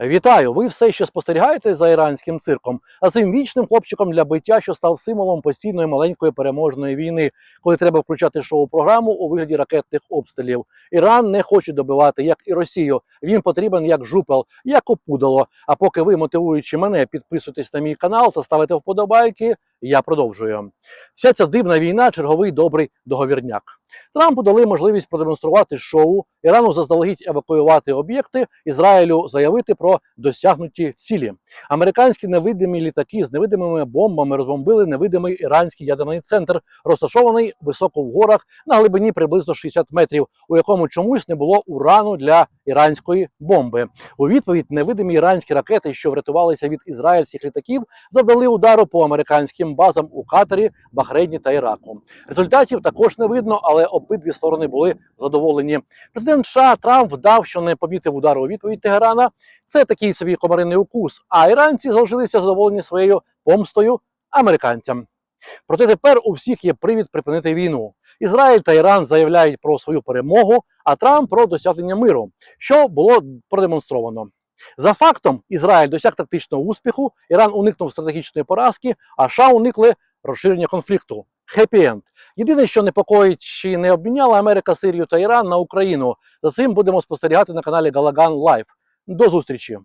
Вітаю! Ви все ще спостерігаєте за іранським цирком, а цим вічним хлопчиком для биття, що став символом постійної маленької переможної війни, коли треба включати шоу-програму у вигляді ракетних обстрілів. Іран не хоче добивати, як і Росію. Він потрібен як жупел, як опудало. А поки ви, мотивуючи мене, підписуйтесь на мій канал та ставите вподобайки, я продовжую. Вся ця дивна війна черговий добрий договірняк. Трампу дали можливість продемонструвати шоу, Ірану заздалегідь евакуювати об'єкти, Ізраїлю заявити про досягнуті цілі. Американські невидимі літаки з невидимими бомбами розбомбили невидимий іранський ядерний центр, розташований високо в горах на глибині приблизно 60 метрів, у якому чомусь не було урану для іранської бомби. У відповідь невидимі іранські ракети, що врятувалися від ізраїльських літаків, завдали удару по американським базам у Катарі, Бахрейні та Іраку. Результатів також не видно, але обидві сторони були задоволені. Президент США Трамп вдав, що не помітив удару у відповідь Тегерана. Це такий собі комариний укус. А іранці залишилися задоволені своєю помстою американцям. Проте тепер у всіх є привід припинити війну. Ізраїль та Іран заявляють про свою перемогу, а Трамп про досягнення миру, що було продемонстровано. За фактом, Ізраїль досяг тактичного успіху, Іран уникнув стратегічної поразки, а США уникли розширення конфлікту. Хеппі-енд. Єдине, що непокоїть, чи не обміняла Америка Сирію та Іран на Україну. За цим будемо спостерігати на каналі Галаган Лайв. До зустрічі!